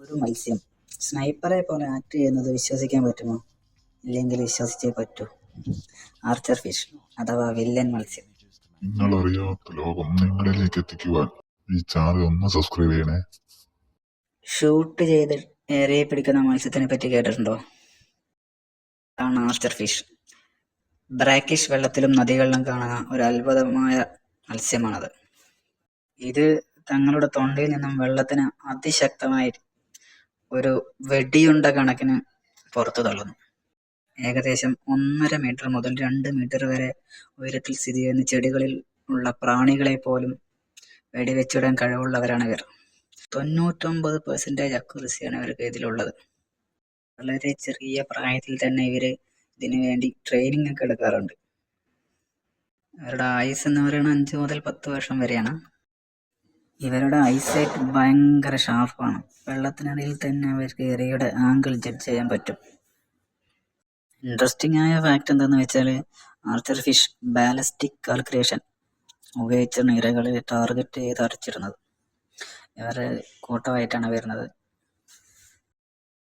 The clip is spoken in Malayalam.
ഒരു മത്സ്യം. സ്നൈപ്പറെ പോലെ ആക്ട് ചെയ്യുന്നത് വിശ്വസിക്കാൻ പറ്റുമോ? ഇല്ലെങ്കിൽ വിശ്വസിച്ചേ പറ്റൂ. ആർച്ചർ ഫിഷ് അഥവാ വില്ലൻ മത്സ്യം. നിങ്ങൾ അറിയാത്ത ലോകം നിങ്ങളിലേക്ക് എത്തിക്കുവാൻ ഈ ചാനൽ ഒന്ന് സബ്സ്ക്രൈബ് ചെയ്യണേ. ഷൂട്ട് ചെയ്ത് ഏറെ പിടിക്കുന്ന മത്സ്യത്തിനെ പറ്റി കേട്ടിട്ടുണ്ടോ? ആണ് ആർച്ചർ ഫിഷ്. ബ്രാക്കിഷ് വെള്ളത്തിലും നദികളിലും കാണുന്ന ഒരു അത്ഭുതമായ മത്സ്യമാണത്. ഇത് തങ്ങളുടെ തൊണ്ടയിൽ നിന്നും വെള്ളത്തിന് അതിശക്തമായി ഒരു വെടിയുണ്ട കണക്കിന് പുറത്തു തള്ളുന്നു. ഏകദേശം ഒന്നര മീറ്റർ മുതൽ രണ്ട് മീറ്റർ വരെ ഉയരത്തിൽ സ്ഥിതി ചെയ്യുന്ന ചെടികളിൽ ഉള്ള പ്രാണികളെ പോലും വെടിവെച്ചിടാൻ കഴിവുള്ളവരാണ് ഇവർ. തൊണ്ണൂറ്റൊമ്പത് പെർസെന്റേജ് അക്യുറസിയാണ് ഇവർക്ക് ഇതിലുള്ളത്. വളരെ ചെറിയ പ്രായത്തിൽ തന്നെ ഇവർ ഇതിനു വേണ്ടി ട്രെയിനിങ് ഒക്കെ എടുക്കാറുണ്ട്. അവരുടെ ആയുസ് എന്ന് പറയുന്നത് അഞ്ച് മുതൽ പത്ത് വർഷം വരെയാണ്. ഇവരുടെ ഐസൈറ്റ് ഭയങ്കര ഷാർപ്പാണ്. വെള്ളത്തിനടിയിൽ തന്നെ അവർക്ക് എറിയുടെ ആംഗിൾ ജഡ്ജ് ചെയ്യാൻ പറ്റും. ഇൻട്രസ്റ്റിംഗ് ആയ ഫാക്ട് എന്താന്ന് വെച്ചാൽ ആർച്ചർ ഫിഷ് ബാലസ്റ്റിക് കാൽക്കുലേഷൻ ഉപയോഗിച്ചാണ് ഇരകളെ ടാർഗറ്റ് ചെയ്ത് അടച്ചിരുന്നത്. ഇവർ കൂട്ടമായിട്ടാണ് വരുന്നത്.